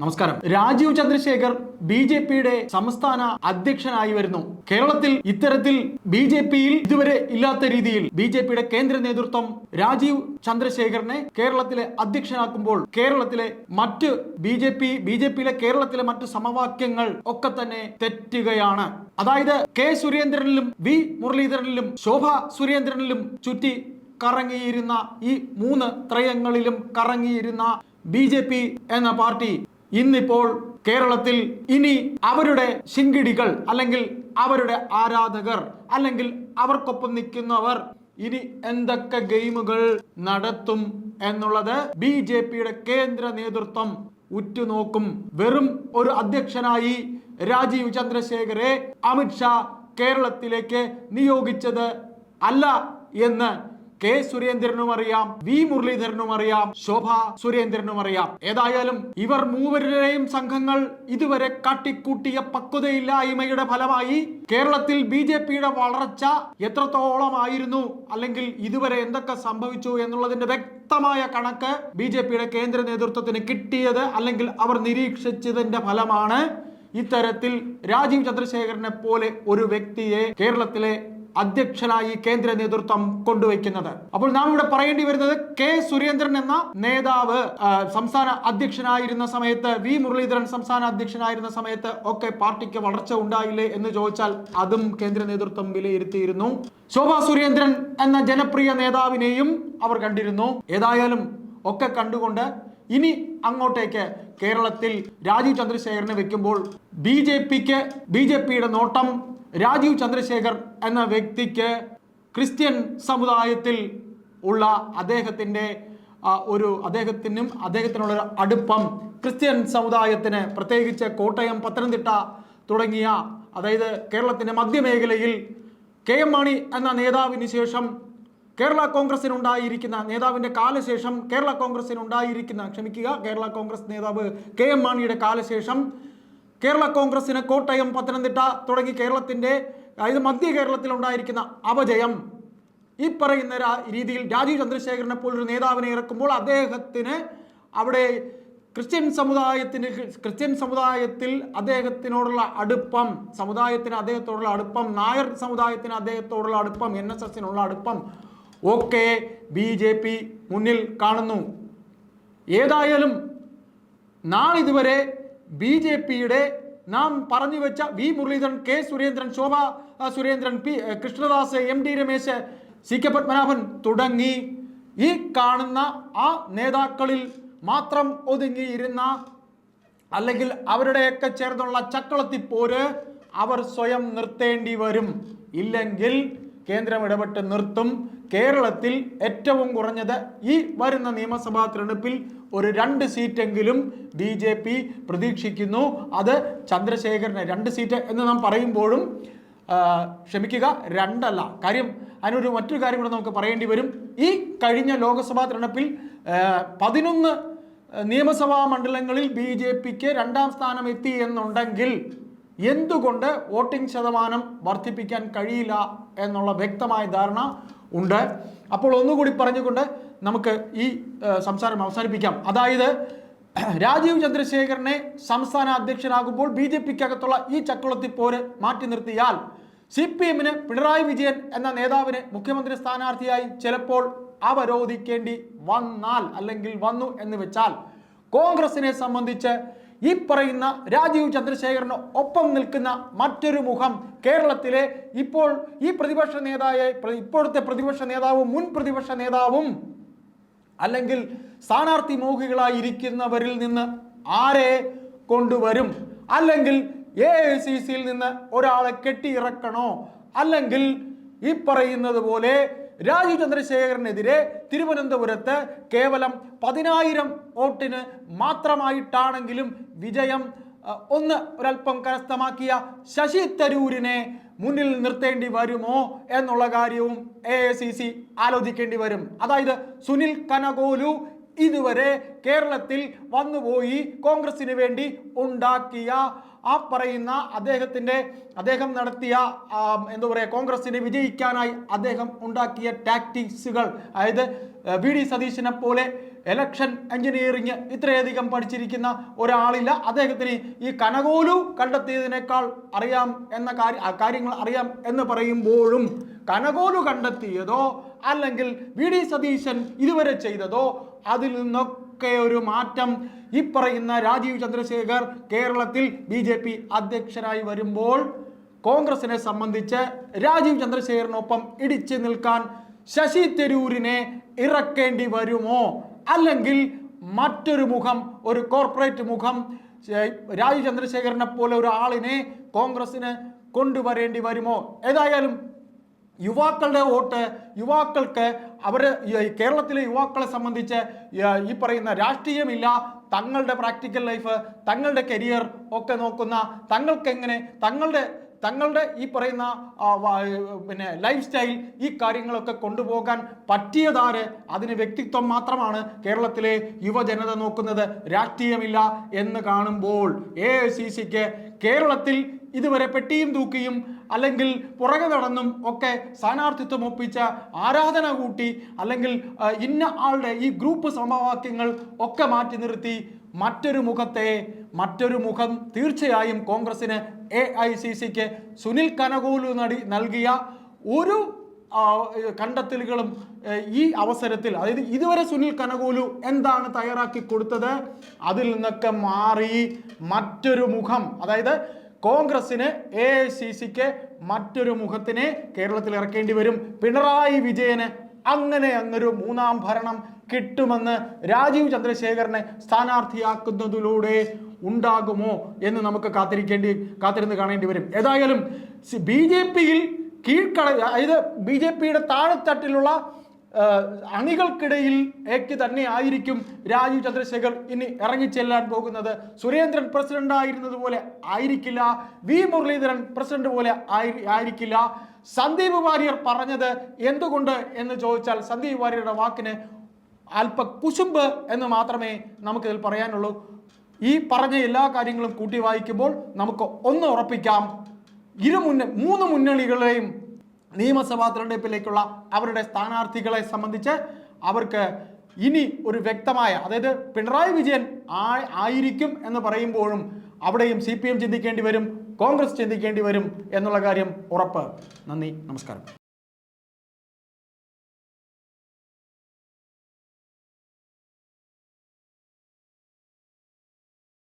നമസ്കാരം. Rajeev Chandrasekhar B J പിയുടെ സംസ്ഥാന അധ്യക്ഷനായി വരുന്നു. കേരളത്തിൽ ഇത്തരത്തിൽ ബി ജെ പിയിൽ ഇതുവരെ ഇല്ലാത്ത രീതിയിൽ ബി ജെ പിയുടെ കേന്ദ്ര നേതൃത്വം രാജീവ് ചന്ദ്രശേഖറിനെ കേരളത്തിലെ അധ്യക്ഷനാക്കുമ്പോൾ കേരളത്തിലെ മറ്റ് B J P B J പിയിലെ കേരളത്തിലെ മറ്റ് സമവാക്യങ്ങൾ ഒക്കെ തന്നെ തെറ്റുകയാണ്. അതായത് കെ സുരേന്ദ്രനിലും വി മുരളീധരനിലും ശോഭ സുരേന്ദ്രനിലും ചുറ്റി കറങ്ങിയിരുന്ന ഈ മൂന്ന് ത്രയങ്ങളിലും കറങ്ങിയിരുന്ന ബി ജെ പി എന്ന പാർട്ടി ഇന്നിപ്പോൾ കേരളത്തിൽ ഇനി അവരുടെ ശിങ്കിടികൾ അല്ലെങ്കിൽ അവരുടെ ആരാധകർ അല്ലെങ്കിൽ അവർക്കൊപ്പം നിൽക്കുന്നവർ ഇനി എന്തൊക്കെ ഗെയിമുകൾ നടത്തും എന്നുള്ളത് ബി ജെ പിയുടെ കേന്ദ്ര നേതൃത്വം ഉറ്റുനോക്കും. വെറും ഒരു അധ്യക്ഷനായി രാജീവ് ചന്ദ്രശേഖരെ അമിത്ഷാ കേരളത്തിലേക്ക് നിയോഗിച്ചത് അല്ല എന്ന് കെ സുരേന്ദ്രനും അറിയാം വി മുരളീധരനും അറിയാം ശോഭ സുരേന്ദ്രനും അറിയാം. ഏതായാലും ഇവർ മൂവരുടെയും സംഘങ്ങൾ ഇതുവരെ കാട്ടിക്കൂട്ടിയ പക്വതയില്ലായ്മയുടെ ഫലമായി കേരളത്തിൽ ബി ജെ പിയുടെ വളർച്ച എത്രത്തോളമായിരുന്നു അല്ലെങ്കിൽ ഇതുവരെ എന്തൊക്കെ സംഭവിച്ചു എന്നുള്ളതിന്റെ വ്യക്തമായ കണക്ക് ബി ജെ പിയുടെ കേന്ദ്ര നേതൃത്വത്തിന് കിട്ടിയത് അല്ലെങ്കിൽ അവർ നിരീക്ഷിച്ചതിന്റെ ഫലമാണ് ഇത്തരത്തിൽ രാജീവ് ചന്ദ്രശേഖരനെ പോലെ ഒരു വ്യക്തിയെ കേരളത്തിലെ അധ്യക്ഷനായി കേന്ദ്ര നേതൃത്വം കൊണ്ടുവയ്ക്കുന്നത്. അപ്പോൾ നാം ഇവിടെ പറയേണ്ടി വരുന്നത് കെ സുരേന്ദ്രൻ എന്ന നേതാവ് സംസ്ഥാന അധ്യക്ഷനായിരുന്ന സമയത്ത് വി മുരളീധരൻ സംസ്ഥാന അധ്യക്ഷനായിരുന്ന സമയത്ത് ഒക്കെ പാർട്ടിക്ക് വളർച്ച ഉണ്ടായില്ലേ എന്ന് ചോദിച്ചാൽ അതും കേന്ദ്ര നേതൃത്വം വിലയിരുത്തിയിരുന്നു. ശോഭാ സുരേന്ദ്രൻ എന്ന ജനപ്രിയ നേതാവിനെയും അവർ കണ്ടിരുന്നു. ഏതായാലും ഒക്കെ കണ്ടുകൊണ്ട് ഇനി അങ്ങോട്ടേക്ക് കേരളത്തിൽ രാജീവ് ചന്ദ്രശേഖരനെ വെക്കുമ്പോൾ ബി ജെ പിക്ക് ബി ജെ പിയുടെ നോട്ടം രാജീവ് ചന്ദ്രശേഖർ എന്ന വ്യക്തിക്ക് ക്രിസ്ത്യൻ സമുദായത്തിൽ ഉള്ള അദ്ദേഹത്തിന്റെ ഒരു അദ്ദേഹത്തിനും അദ്ദേഹത്തിനുള്ള ഒരു അടുപ്പം ക്രിസ്ത്യൻ സമുദായത്തിന് പ്രത്യേകിച്ച് കോട്ടയം പത്തനംതിട്ട തുടങ്ങിയ അതായത് കേരളത്തിന്റെ മധ്യമേഖലയിൽ കെ എം മാണി എന്ന നേതാവിന് ശേഷം കേരള കോൺഗ്രസിനുണ്ടായിരിക്കുന്ന നേതാവിന്റെ കാലശേഷം കേരള കോൺഗ്രസിനുണ്ടായിരിക്കുന്ന ക്ഷമിക്കുക കേരള കോൺഗ്രസ് നേതാവ് കെ എം മാണിയുടെ കാലശേഷം കേരള കോൺഗ്രസിന് കോട്ടയം പത്തനംതിട്ട തുടങ്ങി കേരളത്തിന്റെ അതായത് മധ്യ കേരളത്തിലുണ്ടായിരിക്കുന്ന അപജയം. ഈ പറയുന്ന രീതിയിൽ രാജീവ് ചന്ദ്രശേഖരനെ പോലൊരു നേതാവിനെ ഇറക്കുമ്പോൾ അദ്ദേഹത്തിന് അവിടെ ക്രിസ്ത്യൻ സമുദായത്തിന് ക്രിസ്ത്യൻ സമുദായത്തിൽ അദ്ദേഹത്തിനോടുള്ള അടുപ്പം സമുദായത്തിന് അദ്ദേഹത്തോടുള്ള അടുപ്പം നായർ സമുദായത്തിന് അദ്ദേഹത്തോടുള്ള അടുപ്പം എൻ എസ് എസിനുള്ള അടുപ്പം ഒക്കെ ബി ജെ പി മുന്നിൽ കാണുന്നു. ഏതായാലും നാളിതുവരെ ബി ജെ പിയുടെ നാം പറഞ്ഞു വെച്ച V Muraleedharan K Surendran Shobha Surendran P Krishnadas M D Ramesh C K Padmanabhan തുടങ്ങി. ഈ കാണുന്ന ആ നേതാക്കളിൽ മാത്രം ഒതുങ്ങിയിരുന്ന അല്ലെങ്കിൽ അവരുടെയൊക്കെ ചേർന്നുള്ള ചക്കളത്തിപ്പോര് അവർ സ്വയം നിർത്തേണ്ടി വരും. ഇല്ലെങ്കിൽ കേന്ദ്രം ഇടപെട്ട് നിർത്തും. കേരളത്തിൽ ഏറ്റവും കുറഞ്ഞത് ഈ വരുന്ന നിയമസഭാ തിരഞ്ഞെടുപ്പിൽ ഒരു രണ്ട് സീറ്റെങ്കിലും ബി ജെ പി പ്രതീക്ഷിക്കുന്നു. അത് ചന്ദ്രശേഖരന് രണ്ട് സീറ്റ് എന്ന് നാം പറയുമ്പോഴും ക്ഷമിക്കുക രണ്ടല്ല. കാര്യം അതിനൊരു മറ്റൊരു കാര്യം കൂടെ നമുക്ക് പറയേണ്ടി വരും. ഈ കഴിഞ്ഞ ലോക്സഭാ തിരഞ്ഞെടുപ്പിൽ പതിനൊന്ന് നിയമസഭാ മണ്ഡലങ്ങളിൽ ബി ജെ പിക്ക് രണ്ടാം സ്ഥാനം എത്തി എന്നുണ്ടെങ്കിൽ എന്തുകൊണ്ട് വോട്ടിംഗ് ശതമാനം വർദ്ധിപ്പിക്കാൻ കഴിയില്ല എന്നുള്ള വ്യക്തമായ ധാരണ ഉണ്ട്. അപ്പോൾ ഒന്നുകൂടി പറഞ്ഞുകൊണ്ട് നമുക്ക് ഈ സംസാരം അവസാനിപ്പിക്കാം. അതായത് രാജീവ് ചന്ദ്രശേഖരനെ സംസ്ഥാന അധ്യക്ഷനാകുമ്പോൾ ബി ജെ പിക്കകത്തുള്ള ഈ പോര് മാറ്റി നിർത്തിയാൽ സി പി എമ്മിന് പിണറായി വിജയൻ എന്ന നേതാവിനെ മുഖ്യമന്ത്രി സ്ഥാനാർത്ഥിയായി ചിലപ്പോൾ അവരോധിക്കേണ്ടി വന്നാൽ അല്ലെങ്കിൽ വന്നു എന്ന് വെച്ചാൽ കോൺഗ്രസിനെ സംബന്ധിച്ച് ഈ പറയുന്ന രാജീവ് ചന്ദ്രശേഖരന് ഒപ്പം നിൽക്കുന്ന മറ്റൊരു മുഖം കേരളത്തിലെ ഇപ്പോൾ ഈ പ്രതിപക്ഷ നേതായെ ഇപ്പോഴത്തെ പ്രതിപക്ഷ നേതാവും മുൻ പ്രതിപക്ഷ നേതാവും അല്ലെങ്കിൽ സ്ഥാനാർത്ഥി മോഹികളായിരിക്കുന്നവരിൽ നിന്ന് ആരെ കൊണ്ടുവരും? അല്ലെങ്കിൽ എ ഐ സി സിയിൽ നിന്ന് ഒരാളെ കെട്ടിയിറക്കണോ? അല്ലെങ്കിൽ ഈ പറയുന്നത് പോലെ രാജീവ് ചന്ദ്രശേഖരനെതിരെ തിരുവനന്തപുരത്ത് കേവലം പതിനായിരം വോട്ടിന് മാത്രമായിട്ടാണെങ്കിലും വിജയം ഒന്ന് ഒരല്പം കരസ്ഥമാക്കിയ ശശി തരൂരിനെ മുന്നിൽ നിർത്തേണ്ടി വരുമോ എന്നുള്ള കാര്യവും എ ആലോചിക്കേണ്ടി വരും. അതായത് സുനിൽ കനകോലു ഇതുവരെ കേരളത്തിൽ വന്നുപോയി കോൺഗ്രസിന് വേണ്ടി ഉണ്ടാക്കിയ ആ പറയുന്ന അദ്ദേഹത്തിന്റെ അദ്ദേഹം നടത്തിയ എന്താ പറയുക കോൺഗ്രസിനെ വിജയിക്കാനായി അദ്ദേഹം ഉണ്ടാക്കിയ ടാക്ടിക്സുകൾ അതായത് വി ഡി സതീശനെ പോലെ എലക്ഷൻ എഞ്ചിനീയറിംഗ് ഇത്രയധികം പഠിച്ചിരിക്കുന്ന ഒരാളില്ല. അദ്ദേഹത്തിന് ഈ കനകോലു കണ്ടെത്തിയതിനേക്കാൾ അറിയാം എന്ന കാര്യ കാര്യങ്ങൾ അറിയാം എന്ന് പറയുമ്പോഴും കനകോലു കണ്ടെത്തിയതോ അല്ലെങ്കിൽ വി ഡി സതീശൻ ഇതുവരെ ചെയ്തതോ അതിൽ നിന്നൊക്കെ ഒരു മാറ്റം ഈ പറയുന്ന രാജീവ് ചന്ദ്രശേഖർ കേരളത്തിൽ ബി ജെ പി അധ്യക്ഷനായി വരുമ്പോൾ കോൺഗ്രസിനെ സംബന്ധിച്ച് രാജീവ് ചന്ദ്രശേഖറിനൊപ്പം ഇടിച്ചു നിൽക്കാൻ ശശി തരൂരിനെ ഇറക്കേണ്ടി വരുമോ? അല്ലെങ്കിൽ മറ്റൊരു മുഖം ഒരു കോർപ്പറേറ്റ് മുഖം രാജീവ് ചന്ദ്രശേഖരനെ പോലെ ഒരാളിനെ കോൺഗ്രസിന് കൊണ്ടുവരേണ്ടി വരുമോ? ഏതായാലും യുവാക്കളുടെ വോട്ട് യുവാക്കൾക്ക് അവർ കേരളത്തിലെ യുവാക്കളെ സംബന്ധിച്ച് ഈ- പറയുന്ന രാഷ്ട്രീയമില്ല തങ്ങളുടെ പ്രാക്ടിക്കൽ ലൈഫ് തങ്ങളുടെ കരിയർ ഒക്കെ നോക്കുന്ന തങ്ങൾക്ക് എങ്ങനെ തങ്ങളുടെ തങ്ങളുടെ ഈ പറയുന്ന പിന്നെ ലൈഫ് സ്റ്റൈൽ ഈ കാര്യങ്ങളൊക്കെ കൊണ്ടുപോകാൻ പറ്റിയതാര്? അതിന് വ്യക്തിത്വം മാത്രമാണ് കേരളത്തിലെ യുവജനത നോക്കുന്നത്. രാഷ്ട്രീയമില്ല എന്ന് കാണുമ്പോൾ എ ഐ സി സിക്ക് കേരളത്തിൽ ഇതുവരെ പെട്ടിയും തൂക്കിയും അല്ലെങ്കിൽ പുറകെ നടന്നും ഒക്കെ സ്ഥാനാർത്ഥിത്വം ഒപ്പിച്ച ആരാധന കൂട്ടി അല്ലെങ്കിൽ ഇന്ന ആളുടെ ഈ ഗ്രൂപ്പ് സമവാക്യങ്ങൾ ഒക്കെ മാറ്റി നിർത്തി മറ്റൊരു മുഖത്തെ മറ്റൊരു മുഖം തീർച്ചയായും കോൺഗ്രസിന് എ ഐ സി സിക്ക് സുനിൽ കനകോലു നടി നൽകിയ ഒരു കണ്ടെത്തലുകളും ഈ അവസരത്തിൽ അതായത് ഇതുവരെ സുനിൽ കനകോലു എന്താണ് തയ്യാറാക്കി കൊടുത്തത്? അതിൽ നിന്നൊക്കെ മാറി മറ്റൊരു മുഖം അതായത് കോൺഗ്രസിന് എ ഐ സി സിക്ക് മറ്റൊരു മുഖത്തിനെ കേരളത്തിൽ ഇറക്കേണ്ടി വരും. പിണറായി വിജയന് അങ്ങനെ അങ്ങൊരു മൂന്നാം ഭരണം കിട്ടുമെന്ന് രാജീവ് ചന്ദ്രശേഖരനെ സ്ഥാനാർത്ഥിയാക്കുന്നതിലൂടെ ഉണ്ടാകുമോ എന്ന് നമുക്ക് കാത്തിരിക്കേണ്ടി കാത്തിരുന്ന് കാണേണ്ടി വരും. ഏതായാലും ബി ജെ പിയിൽ കീഴ്ക്കട അതായത് ബി ജെ പിയുടെ താഴെത്തട്ടിലുള്ള അണികൾക്കിടയിൽ ഏക്ക് തന്നെ ആയിരിക്കും രാജീവ് ചന്ദ്രശേഖർ ഇനി ഇറങ്ങിച്ചെല്ലാൻ പോകുന്നത്. സുരേന്ദ്രൻ പ്രസിഡന്റ് ആയിരുന്നത് പോലെ ആയിരിക്കില്ല. വി മുരളീധരൻ പ്രസിഡന്റ് പോലെ ആയിരിക്കില്ല. സന്ദീപ് വാര്യർ പറഞ്ഞത് എന്തുകൊണ്ട് എന്ന് ചോദിച്ചാൽ സന്ദീപ് വാര്യരുടെ വാക്കിന് അല്പ കുശുമ്പ് എന്ന് മാത്രമേ നമുക്കിതിൽ പറയാനുള്ളൂ. ഈ പറഞ്ഞ എല്ലാ കാര്യങ്ങളും കൂട്ടി വായിക്കുമ്പോൾ നമുക്ക് ഒന്ന് ഉറപ്പിക്കാം. ഇരു മുന്ന മൂന്ന് മുന്നണികളെയും നിയമസഭാ തെരഞ്ഞെടുപ്പിലേക്കുള്ള അവരുടെ സ്ഥാനാർത്ഥികളെ സംബന്ധിച്ച് അവർക്ക് ഇനി ഒരു വ്യക്തമായ അതായത് പിണറായി വിജയൻ ആയിരിക്കും എന്ന് പറയുമ്പോഴും അവിടെയും സി ചിന്തിക്കേണ്ടി വരും കോൺഗ്രസ് ചിന്തിക്കേണ്ടി വരും എന്നുള്ള കാര്യം ഉറപ്പ്. നന്ദി നമസ്കാരം.